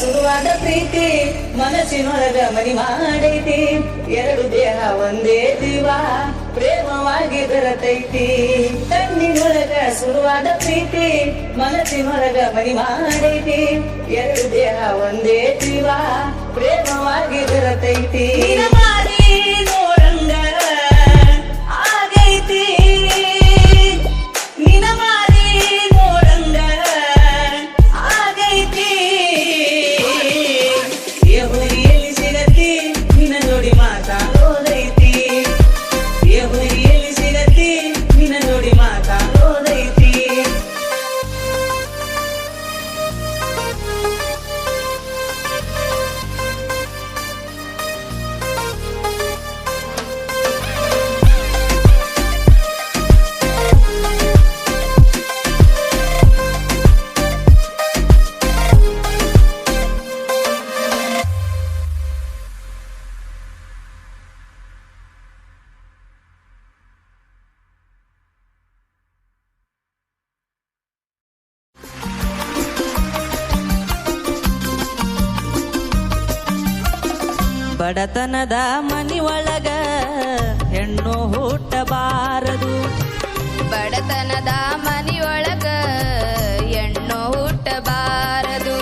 ಸುರುವಾದ ಪ್ರೀತಿ, ಮನಸ್ಸಿನೊಳಗ ಮನಿ ಮಾಡೈತಿ. ಎರಡು ದೇಹ ಒಂದೇ ಜೀವ, ಪ್ರೇಮವಾಗಿ ಬೆರತೈತಿ. ಕಣ್ಣಿನೊಳಗ ಸುರುವಾದ ಪ್ರೀತಿ, ಮನಸ್ಸಿನೊಳಗ ಮನಿ ಮಾಡೈತಿ. ಎರಡು ದೇಹ ಒಂದೇ ಜೀವ, ಪ್ರೇಮವಾಗಿ ಬೆರತೈತಿ. ನೋಡಂಗ ಆಗೈತಿ. ಬಡತನದ ಮನಿ ಒಳಗ ಹೆಣ್ಣು ಹುಟ್ಟಬಾರದು. ಬಡತನದ ಮನಿಯೊಳಗ ಹೆಣ್ಣು ಹುಟ್ಟಬಾರದು.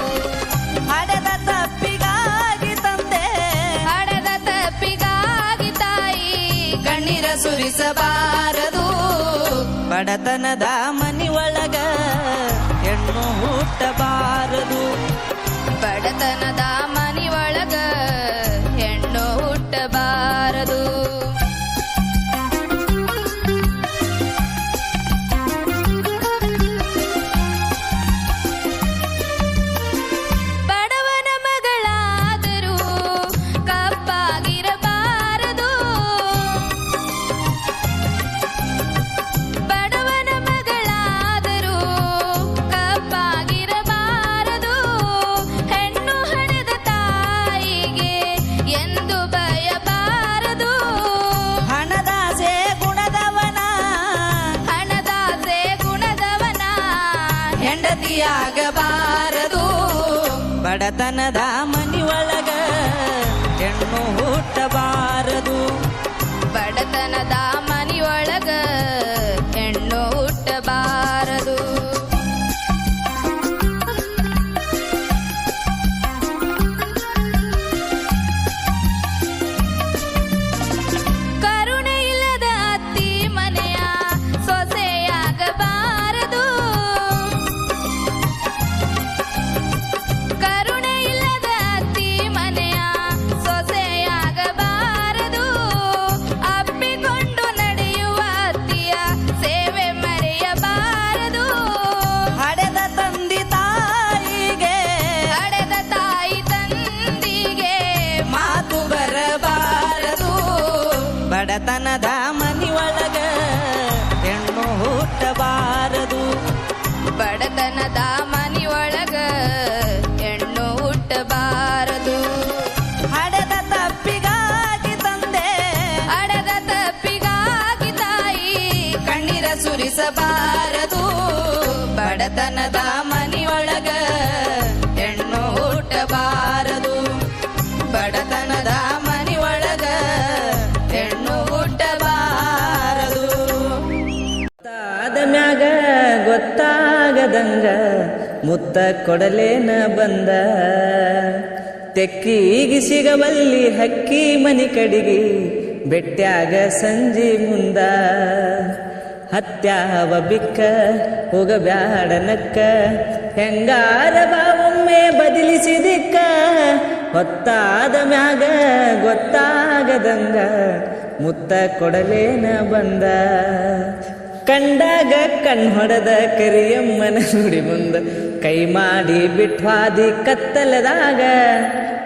ಹಡದ ತಪ್ಪಿಗಾಗಿ ತಂದೆ. ಹಡದ ತಪ್ಪಿಗಾಗಿ ತಾಯಿ ಕಣ್ಣೀರ ಸುರಿಸಬಾರದು. ಬಡತನದ ಮನಿ ಒಳಗ ಹೆಣ್ಣು ಹುಟ್ಟಬಾರದು. ಬಡತನದ ಹೆಂಡತಿಯಾಗಬಾರದು ಬಡತನದ ಮನಿ ಒಳಗ ಹೆಣ್ಣು ಹುಟ್ಟಬಾರದು. ಬಡತನದ ಸುರಿಸಬಾರದು ಬಡತನದ ಮನೆಯೊಳಗ ಹೆಣ್ಣು ಹುಟ್ಟಬಾರದು. ಬಡತನದ ಮನೆಯೊಳಗ ಹೆಣ್ಣು ಹುಟ್ಟಬಾರದು. ಗೊತ್ತಾದ ಮ್ಯಾಗ ಗೊತ್ತಾಗದಂಗ ಮುತ್ತ ಕೊಡಲೇನ ಬಂದ. ತೆಕ್ಕಿಗಿ ಸಿಗವಲ್ಲಿ ಹಕ್ಕಿ ಮನಿ ಕಡಿಗಿ ಬೆಟ್ಟ್ಯಾಗ ಸಂಜಿ ಮುಂದ. ಹತ್ಯಾವ ಬಿಕ್ಕ ಹೋಗಬ್ಯಾಡನಕ್ಕ. ಹೆಂಗಾರ ಬಾವೊಮ್ಮೆ ಬದಲಿಸಿದಿಕ್ಕ. ಹೊತ್ತಾದ ಮ್ಯಾಗ ಗೊತ್ತಾಗದಂಗ ಮುತ್ತ ಕೊಡಲೇನ ಬಂದ. ಕಂಡಾಗ ಕಣ್ ಹೊಡೆದ ಕರಿಯಮ್ಮನ ನುಡಿ ಮುಂದ ಕೈ ಮಾಡಿ ಬಿಟ್ವಾದಿ ಕತ್ತಲದಾಗ,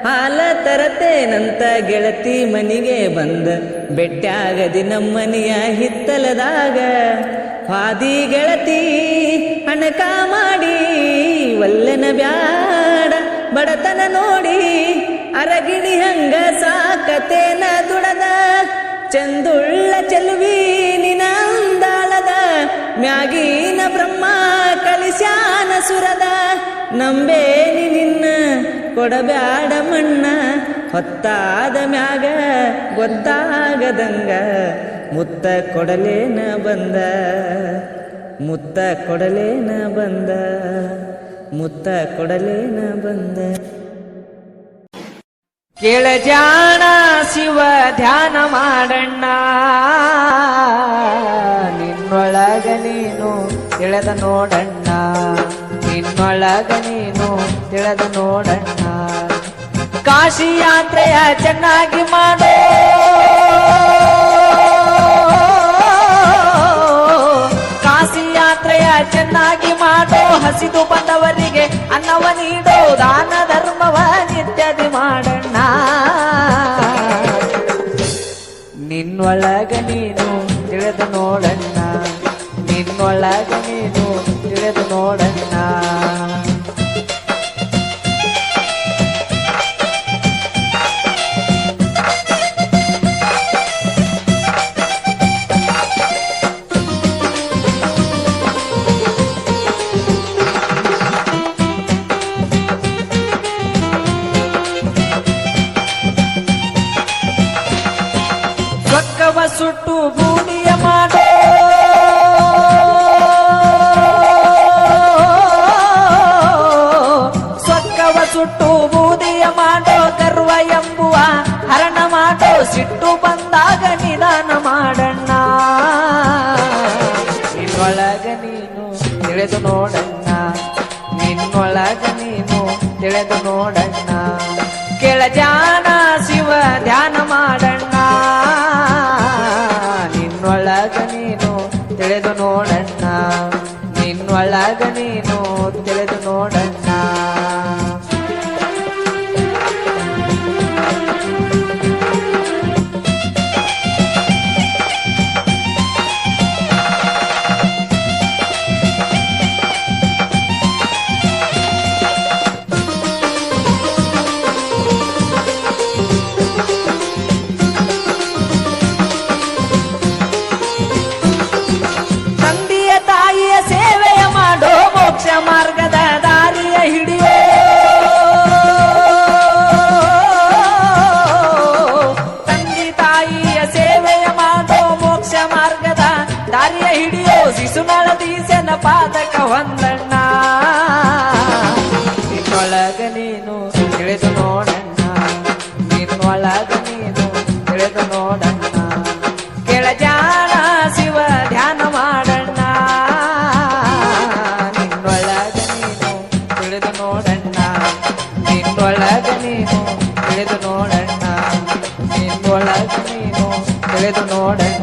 ಹಾಲ ತರತೇನಂತ ಗೆಳತಿ ಮನಿಗೆ ಬಂದ ಬೆಟ್ಟಾಗದಿ ನಮ್ಮನಿಯ ಹಿತ್ತಲದಾಗ. ಹಾದಿ ಗೆಳತಿ ಹಣಕ ಮಾಡಿ, ವಲ್ಲನ ಬ್ಯಾಡ ಬಡತನ ನೋಡಿ, ಅರಗಿಣಿ ಹಂಗ ಸಾಕತೇನ ದುಡದ ಚಂದುಳ್ಳ ಚೆಲುವಿ ನಿನ ಮ್ಯಾಗೀನ ಬ್ರಹ್ಮ ಕಲಿಸ್ಯಾನ ಸುರದ. ನಂಬೇನಿ ನಿನ್ನ, ಕೊಡಬ್ಯಾಡ ಮಣ್ಣ. ಹೊತ್ತಾದ ಮ್ಯಾಗ ಗೊತ್ತಾಗದಂಗ. ಮುತ್ತ ಕೊಡಲೇನ ಬಂದ. ಮುತ್ತ ಕೊಡಲೇನ ಬಂದ. ಮುತ್ತ ಕೊಡಲೇನ ಬಂದ. ಕೇಳ ಜಾಣ ಶಿವ ಧ್ಯಾನ ಮಾಡಣ್ಣ. ನೀನು ತಿಳಿದ ನೋಡಣ್ಣ. ನಿನ್ನೊಳಗ ನೀನು ತಿಳಿದ ನೋಡಣ್ಣ. ಕಾಶಿ ಯಾತ್ರೆಯ ಚೆನ್ನಾಗಿ ಮಾಡೋ. ಕಾಶಿ ಯಾತ್ರೆಯ ಚೆನ್ನಾಗಿ ಮಾಡೋ. ಹಸಿದು ಬಂದವರಿಗೆ ಅನ್ನವ ನೀಡೋ. ದಾನ ಧರ್ಮವ ನಿತ್ಯದಿ. ಮಾಡೋ ಸಿಟ್ಟು ಪಾದಕ ಹೊಂದಣ್ಣ ನಿನ್ನೊಳಗ ನೀನು ತಿಳಿದು ನೋಡಣ್ಣ. ನಿನ್ನೊಳಗ ನೀನು ತಿಳಿದು ನೋಡಣ್ಣ. ಕೆಳಜಾಣ ಶಿವ ಧ್ಯಾನ ಮಾಡಣ್ಣ. ನಿನ್ನೊಳಗ ನೀನು ತಿಳಿದು ನೋಡಣ್ಣ. ನಿನ್ನೊಳಗ ನೀನು ತಿಳಿದು ನೋಡಣ್ಣ. ನಿನ್ನೊಳಗ ನೀನು ತಿಳಿದು ನೋಡಣ್ಣ.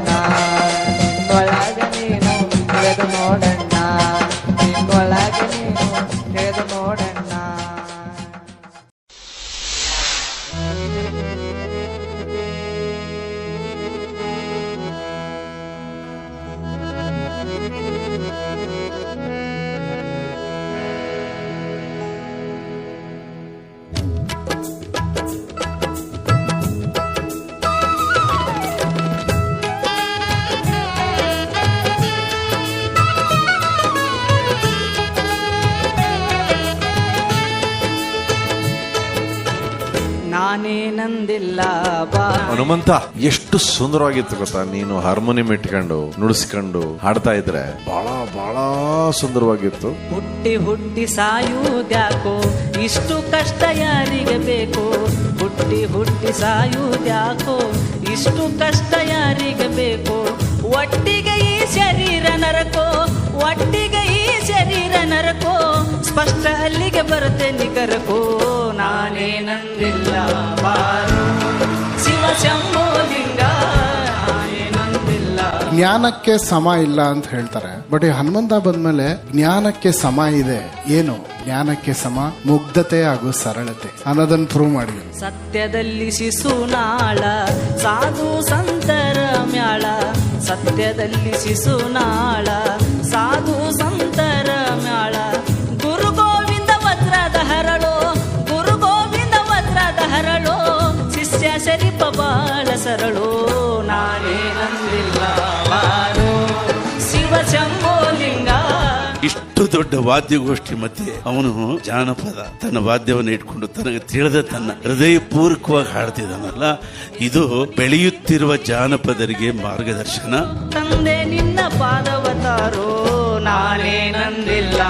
ಬಾ ಹನುಮಂತ ಎಷ್ಟು ಸುಂದರವಾಗಿತ್ತು ಗೊತ್ತಾ? ನೀನು ಹಾರ್ಮೋನಿಯಂ ಇಟ್ಕೊಂಡು, ನುಡಿಸ್ಕೊಂಡು ಹಾಡ್ತಾ ಇದ್ರೆ ಬಹಳ ಬಹಳ ಸುಂದರವಾಗಿತ್ತು. ಹುಟ್ಟಿ ಹುಟ್ಟಿ ಸಾಯುವುದ್ಯಾಕೋ ಇಷ್ಟು ಕಷ್ಟ ಯಾರಿಗೆ ಬೇಕು? ಹುಟ್ಟಿ ಹುಟ್ಟಿ ಸಾಯುವುದ್ಯಾಕೋ ಇಷ್ಟು ಕಷ್ಟ ಯಾರಿಗೆ ಬೇಕು? ಒಟ್ಟಿಗೆ ಈ ಶರೀರ ನರಕೋ? ಒಟ್ಟಿಗೆ ಈ ಶರೀರ ನರಕೋ? ಸ್ಪಷ್ಟ ಅಲ್ಲಿಗೆ ಬರುತ್ತೆ ನಿಖರಕೋ? ನಾನೇ ನಂದಿಲ್ಲ ಬಾರು. ಜ್ಞಾನಕ್ಕೆ ಸಮ ಇಲ್ಲ ಅಂತ ಹೇಳ್ತಾರೆ. ಬಟ್ ಈ ಹನುಮಂತ ಬಂದ್ಮೇಲೆ ಜ್ಞಾನಕ್ಕೆ ಸಮ ಇದೆ. ಏನು? ಜ್ಞಾನಕ್ಕೆ ಸಮ, ಮುಗ್ಧತೆ ಹಾಗೂ ಸರಳತೆ. ಅನ್ನೋದನ್ನ ಪ್ರೂವ್ ಮಾಡಿದ್ರು. ಸತ್ಯದಲ್ಲಿ ಶಿಶುನಾಳ ಸಾಧು ಸಂತರ ಮ್ಯಾಳ. ಸತ್ಯದಲ್ಲಿ ಶಿಶುನಾಳ ದೊಡ್ಡ ವಾದ್ಯಗೋಷ್ಠಿ ಮಧ್ಯೆ ಅವನು ಜಾನಪದ ತನ್ನ ವಾದ್ಯವನ್ನು ಇಟ್ಕೊಂಡು ತನಗೆ ತಿಳಿದ ತನ್ನ ಹೃದಯ ಪೂರ್ವಕವಾಗಿ ಹಾಡ್ತಿದ್ದಾನಲ್ಲ, ಇದು ಬೆಳೆಯುತ್ತಿರುವ ಜಾನಪದರಿಗೆ ಮಾರ್ಗದರ್ಶನ. ತಂದೆ ನಿನ್ನ ಪಾದವತಾರೋ, ನಾನೇ ನಂದಿಲ್ಲ.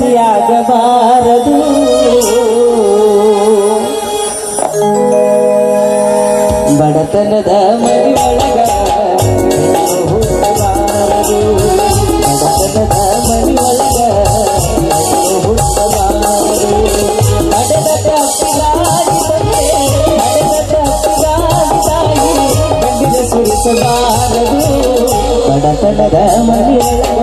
ಗತಿಯಾಗಬಾರದು ಬಡತನದ ಮರಿಯೊಳಗ ಹುಟ್ಟಬಾರದು ಬಡತನದ ಮರಿಯೊಳಗ ಹುಟ್ಟಬಾರದು ಬಡದ ತಪ್ಪಿಗಾಗಿ ಬಂದೆ ಬಡದ ತಪ್ಪಿಗಾಗಿ ತಾಯಿ ಬಂದಿದ ಸುರಿಸಬಾರದು ಬಡತನದ ಮರಿಯೊಳಗ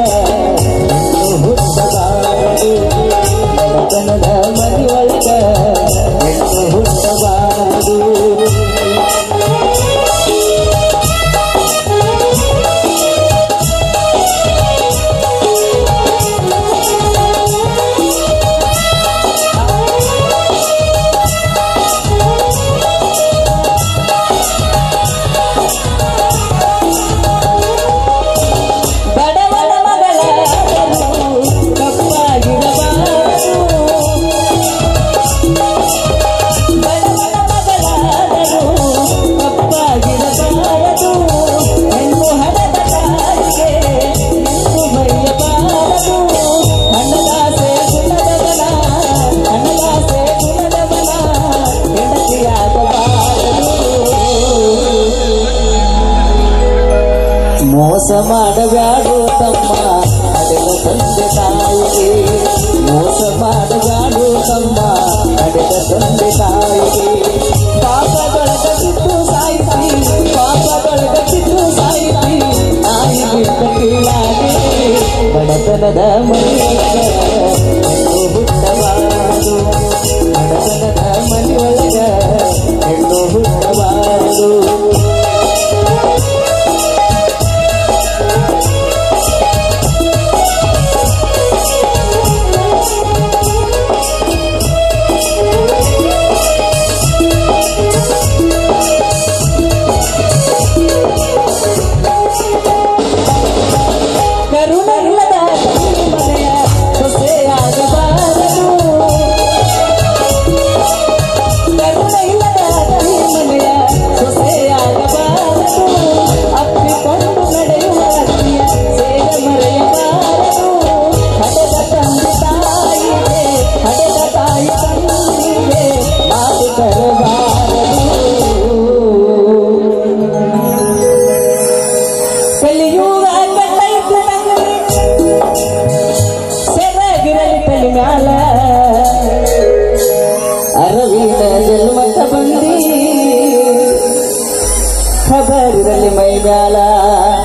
ಬಡತನದ ಖಬರಿರಲಿ ಮೈ ಮ್ಯಾಲ ಕಲಿಯುಗ